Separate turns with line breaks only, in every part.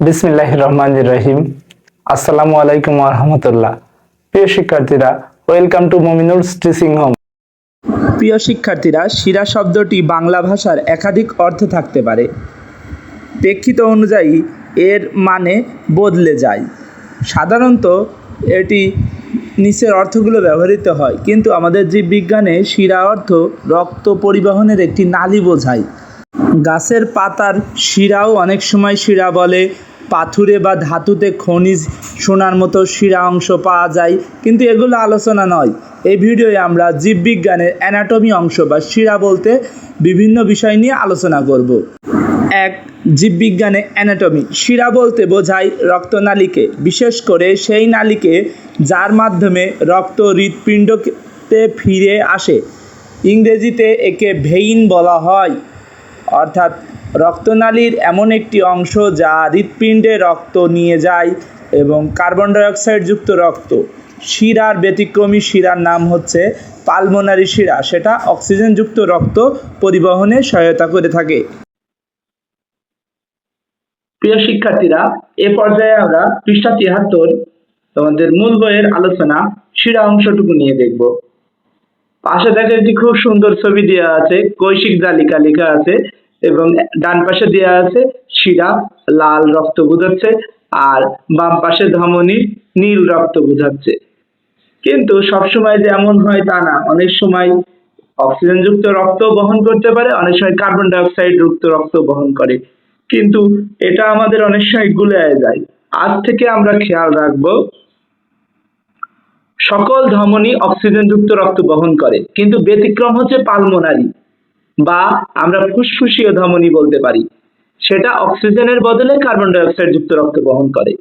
বিসমিল্লাহ রহমান রহিম আসসালামু আলাইকুম রহমতুল্লাহ। প্রিয় শিক্ষার্থীরা, welcome to Mominul teaching home.
প্রিয় শিক্ষার্থীরা, শিরা শব্দটি বাংলা ভাষার একাধিক অর্থ থাকতে পারে। প্রেক্ষিত অনুযায়ী, এর মানে বদলে যায়। সাধারণত, এটি নিচের অর্থগুলো ব্যবহৃত হয়, কিন্তু আমাদের যে বিজ্ঞানে শিরা অর্থ রক্ত পরিবহনের একটি নালী বোঝায়। গাছের পাতার শিরাও অনেক সময় শিরা বলে পাথুরে বা ধাতুতে খনিজ সোনার মতো শিরা অংশ পাওয়া যায়, কিন্তু এগুলো আলোচনা নয়। এই ভিডিওয়ে আমরা জীববিজ্ঞানের অ্যানাটমি অংশ বা শিরা বলতে বিভিন্ন বিষয় নিয়ে আলোচনা করব। এক, জীববিজ্ঞানে অ্যানাটমি শিরা বলতে বোঝায় রক্তনালীকে বিশেষ করে সেই নালীকে যার মাধ্যমে রক্ত হৃৎপিণ্ডতে ফিরে আসে। ইংরেজিতে একে ভেইন বলা হয়। অর্থাৎ রক্তনালীর এমন একটি অংশ যা হৃৎপিণ্ডে রক্ত নিয়ে যায় এবং কার্বন ডাইঅক্সাইড যুক্ত রক্ত। শিরার ব্যতিক্রমী শিরার নাম হচ্ছে পালমোনারি শিরা। সেটা অক্সিজেনযুক্ত রক্ত পরিবহনে সহায়তা করে থাকে। প্রিয় শিক্ষার্থীরা, এ পর্যায়ে আমরা পৃষ্ঠা তিয়াত্তর তোমাদের মূল বইয়ের আলোচনা শিরা অংশটুকু নিয়ে দেখব। পাশে দেখে একটি খুব সুন্দর ছবি দেওয়া আছে, কৈশিক জালিকা লেখা আছে এবং ডান পাশে দেওয়া আছে, শিরা, লাল রক্ত বোঝাচ্ছে আর বাম পাশে ধমনী, নীল রক্ত বোঝাচ্ছে। কিন্তু সবসময় যে এমন হয় তা না। অনেক সময় অক্সিজেন যুক্ত রক্ত বহন করতে পারে, অনেক সময় কার্বন ডাইঅক্সাইড যুক্ত রক্ত বহন করে। কিন্তু এটা আমাদের অনেক সময় গুলে যায়। আজ থেকে আমরা খেয়াল রাখব সকল ধমনী অক্সিজেন যুক্ত রক্ত বহন করে। কিন্তু ব্যতিক্রম হচ্ছে পালমোনারি বা আমরা ফুসফুসীয় ধমনী বলতে পারি। সেটা অক্সিজেনের বদলে কার্বন ডাইঅক্সাইড যুক্ত রক্ত বহন করে।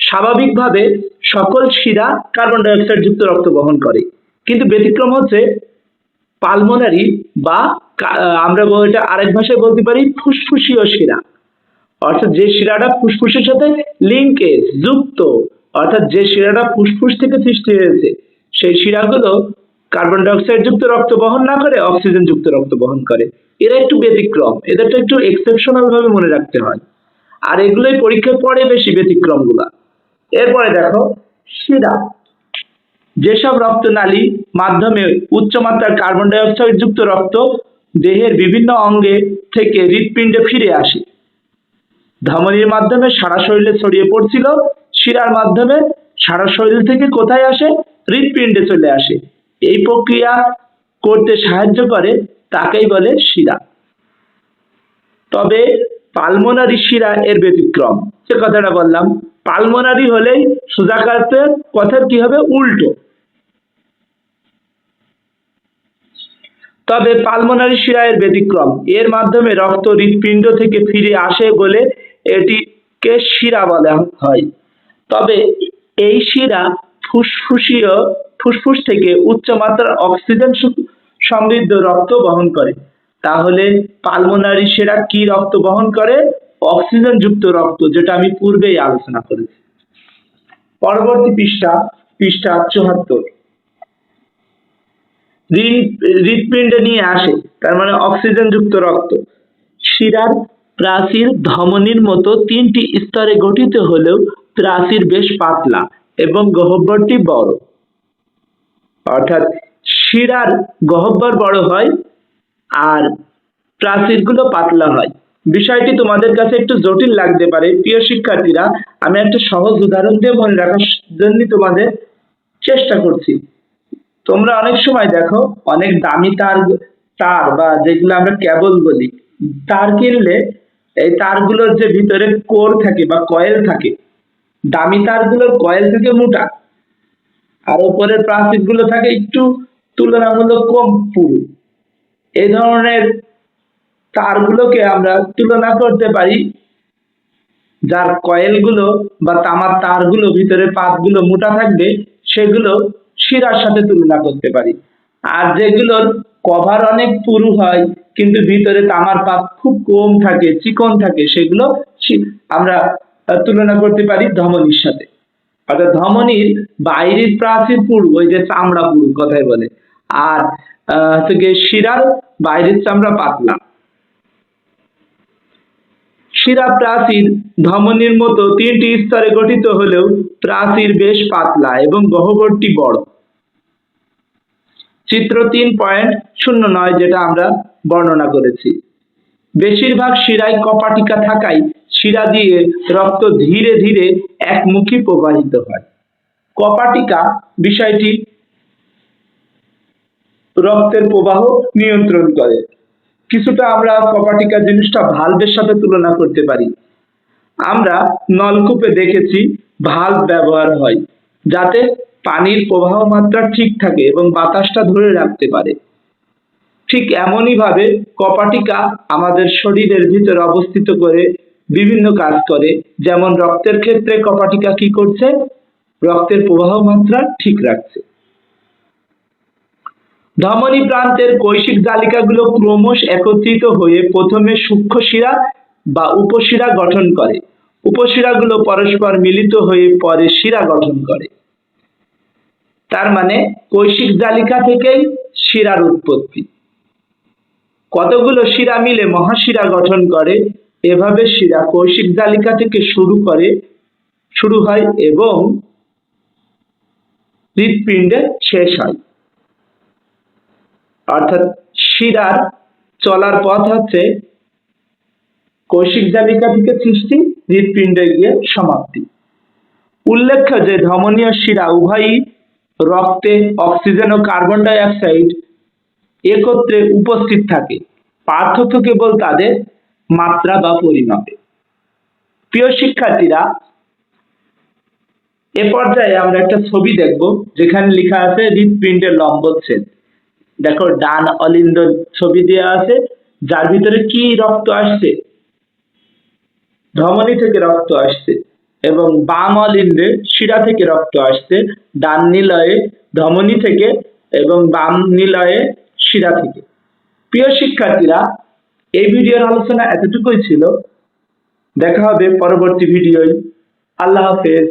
স্বাভাবিকভাবে সকল শিরা কার্বন ডাইঅক্সাইড যুক্ত রক্ত বহন করে। কিন্তু ব্যতিক্রম হচ্ছে পালমোনারি বা আমরা এটা আরেক ভাষায় বলতে পারি ফুসফুসীয় শিরা। অর্থাৎ যে শিরাটা ফুসফুসের সাথে লিঙ্কেজ যুক্ত অর্থাৎ যে শিরাটা ফুসফুস থেকে সৃষ্টি হয়েছে, সেই শিরাগুলো কার্বন ডাইঅক্সাইড যুক্ত রক্ত বহন না করে অক্সিজেন যুক্ত রক্ত বহন করে। এরা একটু ব্যতিক্রম এদেরটা একটু এক্সেপশনাল ভাবে মনে রাখতে হয়। আর এগুলোই পরীক্ষায় পরে বেশি ব্যতিক্রমগুলা এরপরে দেখো, শিরা। যেসব রক্তনালী মাধ্যমে উচ্চ মাত্রার কার্বন ডাইঅক্সাইড যুক্ত রক্ত দেহের বিভিন্ন অঙ্গে থেকে হৃৎপিণ্ডে ফিরে আসে। ধমনীর মাধ্যমে সারা শরীরে ছড়িয়ে পড়ছিল। শিরার মাধ্যমে সারা শরীর থেকে কোথায় আসে? হৃৎপিণ্ডে চলে আসে। এই প্রক্রিয়া করতে সাহায্য করে, তাকেই বলে শিরা। তবে পালমোনারি শিরা এর ব্যতিক্রম। যে কথাটা বললাম, পালমোনারি হলেই সোজাকার্তের কথার কি হবে? উল্টো। তবে পালমোনারি শিরা এর ব্যতিক্রম। এর মাধ্যমে রক্ত হৃৎপিণ্ড থেকে ফিরে আসে বলে এটিকে শিরা বলা হয়। তবে এই শিরা ফুসফুসীয় ফুসফুস থেকে উচ্চ মাত্রার অক্সিজেন সমৃদ্ধ রক্ত বহন করে। তাহলে পালমোনারি শিরা কি রক্ত বহন করে? অক্সিজেন যুক্ত রক্ত, যেটা আমি পূর্বেই আলোচনা করেছি। পরবর্তী পৃষ্ঠা পৃষ্ঠা চুয়াত্তর। হৃদ- হৃৎপিণ্ডে নিয়ে আসে, তার মানে অক্সিজেন যুক্ত রক্ত। শিরার প্রাচীর ধমনীর মতো তিনটি স্তরে গঠিত হলেও প্রাচীর বেশ পাতলা এবং গহ্বরটি বড়। অর্থাৎ শিরার গহ্বর বড় হয় আর প্রাচীরগুলো পাতলা হয়। বিষয়টি তোমাদের কাছে একটু জটিল লাগতে পারে। প্রিয় শিক্ষার্থীরা, আমি একটা সহজ উদাহরণ দিয়ে মনে রাখার জন্য তোমাদের চেষ্টা করছি। তোমরা অনেক সময় দেখো, অনেক দামি তার তার বা যেগুলো আমরা কেবল বলি, তার কিনলে এই তারগুলোর যে ভিতরে কোর থাকে বা কয়েল থাকে দামি তারগুলোর কয়েল থাকে মোটা। আর ওপরের প্লাস্টিকগুলো থাকে একটু তুলনামূলক কম পুরু। এই ধরনের তারগুলোকে আমরা তুলনা করতে পারি যার কয়েলগুলো বা তামার তারগুলো ভিতরে পাতগুলো মোটা থাকবে, সেগুলো শিরার সাথে তুলনা করতে পারি। আর যেগুলোর কভার অনেক পুরু হয়, কিন্তু ভিতরে তামার পাত খুব কম থাকে, চিকন থাকে, সেগুলো আমরা তুলনা করতে পারি ধমনীর সাথে। অর্থাৎ ধমনীর বাইরের প্রাচীর পুরু, ওই যে চামড়া পুরু কথাই বলে। আর হচ্ছে শিরার বাইরের চামড়া পাতলা। শিরা প্রাচীর ধমনীর মতো তিনটি স্তরে গঠিত হলেও প্রাচীর বেশ পাতলা এবং গহ্বরটি বড়। চিত্র তিন পয়েন্ট শূন্য নয়, যেটা আমরা বর্ণনা করেছি। বেশিরভাগ শিরায় কপাটিকা থাকায় শিরা দিয়ে রক্ত ধীরে ধীরে একমুখী প্রবাহিত হয়। কপাটিকা বিষয়টি রক্তের প্রবাহ নিয়ন্ত্রণ করে। কিছুটা আমরা কপাটিকা জিনিসটা ভালভের সাথে তুলনা করতে পারি। আমরা নলকূপে দেখেছি ভালভ ব্যবহার হয়, যাতে পানির প্রবাহ মাত্রা ঠিক থাকে এবং বাতাসটা ধরে রাখতে পারে। ঠিক এমনই ভাবে কপাটিকা আমাদের শরীরের ভিতরে অবস্থিত করে বিভিন্ন কাজ করে। যেমন রক্তের ক্ষেত্রে কপাটিকা কি করছে? রক্তের প্রবাহ মাত্রা ঠিক রাখছে। ধমনী প্রান্তের কৈশিক জালিকাগুলো ক্রমশ একত্রিত হয়ে প্রথমে সূক্ষ্ম শিরা বা উপশিরা গঠন করে। উপশিরাগুলো পরস্পর মিলিত হয়ে পরে শিরা গঠন করে। তার মানে কৈশিক জালিকা থেকেই শিরার উৎপত্তি। কতগুলো শিরা মিলে মহাশিরা গঠন করে, এভাবে শিরা কৌশিক জালিকা থেকে শুরু করে, শুরু হয় এবং হৃৎপিণ্ডে শেষ হয়। অর্থাৎ শিরার চলার পথ হচ্ছে কৌশিক জালিকা থেকে সৃষ্টি, হৃৎপিণ্ডে গিয়ে সমাপ্তি। উল্লেখ্য যে ধমনীয় শিরা উভয়ই রক্তে অক্সিজেন ও কার্বন ডাই অক্সাইড একত্রে উপস্থিত থাকে। পার্থক্য কেবল তাদের মাত্রা বা পরিমাপে। প্রিয় শিক্ষার্থীরা, এ পর্যায়ে আমরা একটা ছবি দেখব, যেখানে লেখা আছে হৃৎপিণ্ডের লম্বচ্ছেদ দেখো, ডান অলিন্দ ছবি দেওয়া আছে, যার ভিতরে কি রক্ত আসছে? ধমনী থেকে রক্ত আসছে এবং বাম অলিন্দে শিরা থেকে রক্ত আসছে, ডান নিলয়ে ধমনী থেকে এবং বাম নিলয়ে শিরা থেকে। প্রিয় শিক্ষার্থীরা, এই ভিডিওর আলোচনা এতটুকুই ছিল। দেখা হবে পরবর্তী ভিডিওয়। আল্লাহ হাফেজ।